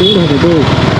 行动的队。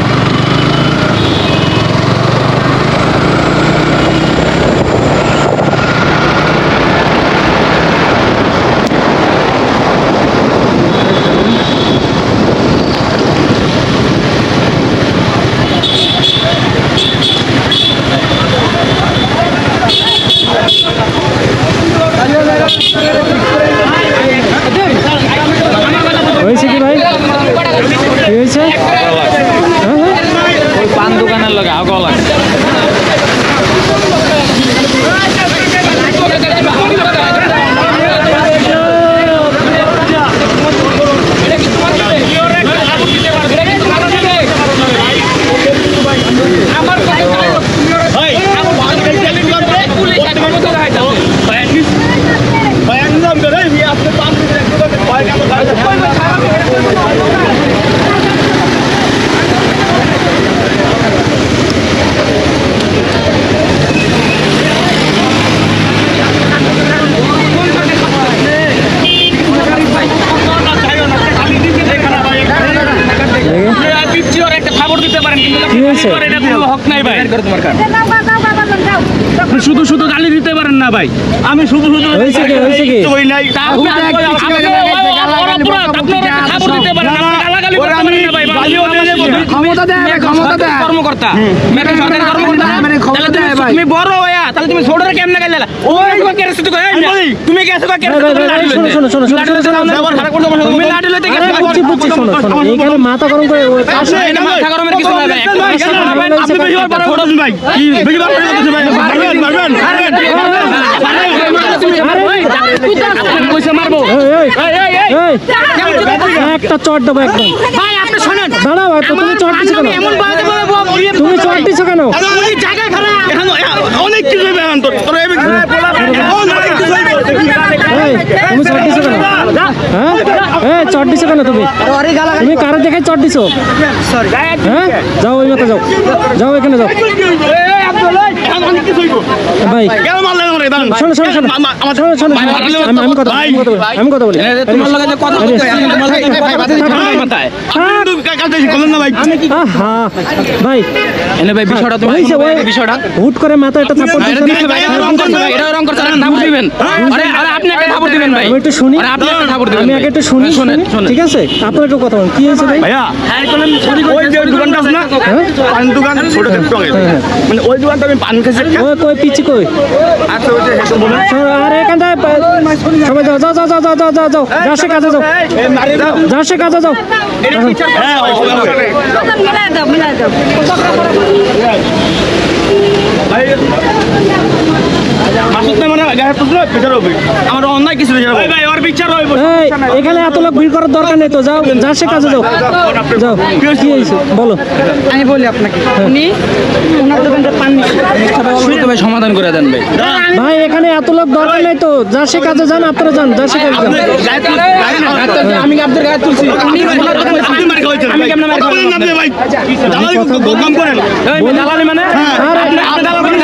হক নাই ভাই। শুধু শুধু গালি দিতে পারেন না ভাই। আমি শুধু শুধু হয়েছে কি হয়েছে কি? নাই। আপনার ক্ষমতা দেয় ক্ষমতা দেয় কর্মকর্তা মেয়েটা সরকারি কর্মকর্তা তাহলে তুমি বড় হয়া তাহলে তুমি ছোট কেমনে গেলে ওই কেরাসি তো তুমি কেসে কা কেরাসি তো লাড়ি লইতে শোনো শোনো শোনো তুমি লাড়ি লইতে কেসে বুঝছি বুঝছি শোনো এখানে মাথা গরম করে কাছে মাথা গরমের কিছু না ভাই আপনি বেশি বড় বড় ভাই কি বেশি বড় বড় করতে ভাই মারবেন মারবেন মারবেন তুমি মারবো এই এই এই এই একটা চট দেবো একদম। ভাই আপনি শুনেন। দাঁড়াও তো তুমি চট দিছো কেন? এমন বাজে বলে তুমি চট দিছো কেন? ওই খারাপ। এখন অনেক কিছু তোর। এই তুমি চট দিছো কেন? হ্যাঁ? এই চট দিছো কেন তুমি? তুমি কারও দেখে চট দিছো? হ্যাঁ? যাও ওই মতো যাও। যাও এখানে যাও। ভাই। আমি কথা বলি করে মাথা একটা থাপ্পড় দিবেন এটা আরে দিবেন ভাই। আমি একটু শুনি। আপনি একটা থাপড় দিবেন আমি আগে একটু শুনি শুনেন ঠিক আছে? আপনার একটু কথা বলুন। কি হয়েছে ভাই? ভাইয়া ওই যে দোকানটা আছে না? হ্যাঁ পান দোকান ছোট ছোট মানে ওই দোকানটা আমি পান খাইছি ওই কই পিচি কই? আচ্ছা ওই যে হেসে বলেন। আরে এখানটায় সবাই যাও যাও যাও যাও যাও যাও যাও। যাও যাও সে কাজে যাও। যাও সে কাজে যাও। হ্যাঁ। মিলাই দাও মিলাই দাও। মানে ভাই এখানে এত লোক ভিড় করার দরকার নেই তো যাও যাও সে কাজে যাও। যাও কি হয়েছে? বলো। আমি বলি আপনাকে উনি ওনার দোকানটা পান ভাই সমাধান করে দেন ভাই। ভাই এখানে এত লোক দরকার নেই তো যা সে কাজে যান আপনারা যান যা সে কাজে যান। আমি আপনাদের গায়ে তুলছি। আপনি মার খাওয়াইছেন আমি কেমনে মার কথা বলেন না আপনি ভাই। দালালি কাম করেন। দালালি মানে? আরে আপনি দালাল করেন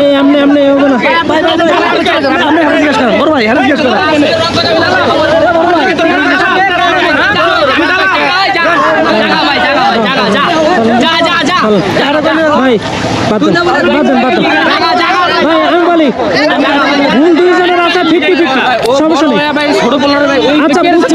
এই আমনে আমনে হবে না ফিফটি ফিফটি সমস্যা নেই আচ্ছা, বুঝছি,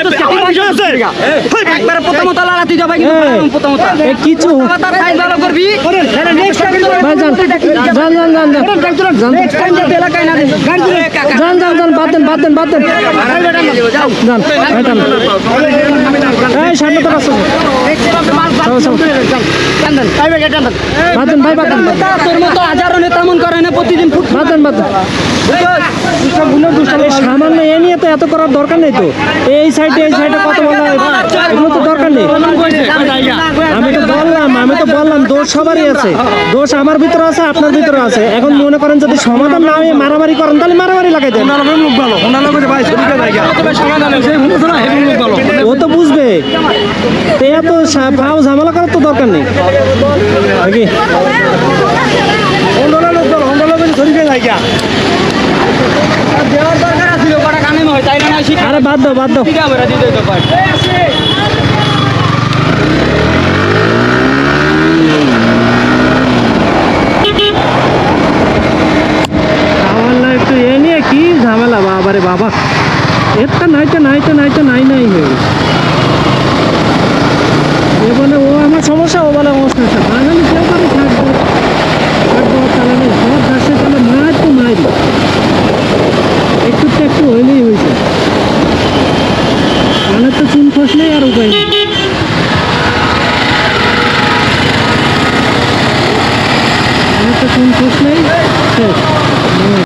সামান্য এ নিয়ে তো এত করার দরকার নেই তো। এই সাইডে এই সাইডে কত বলা এগুলো তো দরকার নেই। আমি তো বললাম আমি তো বললাম দোষ সবারই আছে। দোষ আমার ভিতরে আছে আপনার ভিতরে আছে। এখন মনে করেন যদি সমাধান না হয়ে মারামারি করেন তাহলে মারামারি লাগাই দেন। ভালো ওনার লোক ভাই ছবিটা জায়গা। ও তো বুঝবে। তো এত ভাও ঝামেলা করার তো দরকার নেই। নাকি ওনার লোক ভালো ওনার লোক ছবিটা জায়গা দেওয়ার দরকার আছিল কটা কানে নয় তাই না না শিখা আরে বাদ দাও বাদ দাও তো একটু এ নিয়ে কি ঝামেলা? বাবারে বাবা। একটা নাইতে নাইতে নাইতে নাই নাই হয়ে গেছে এ বলে ও আমার সমস্যা ও বলে আমার সমস্যা বাঙালি কেউ করে থাকব থাকব চালানো সব ঘাসে তাহলে মার তো মারি একটু তো একটু হইলেই হয়েছে মানে খসলেই আর উপায়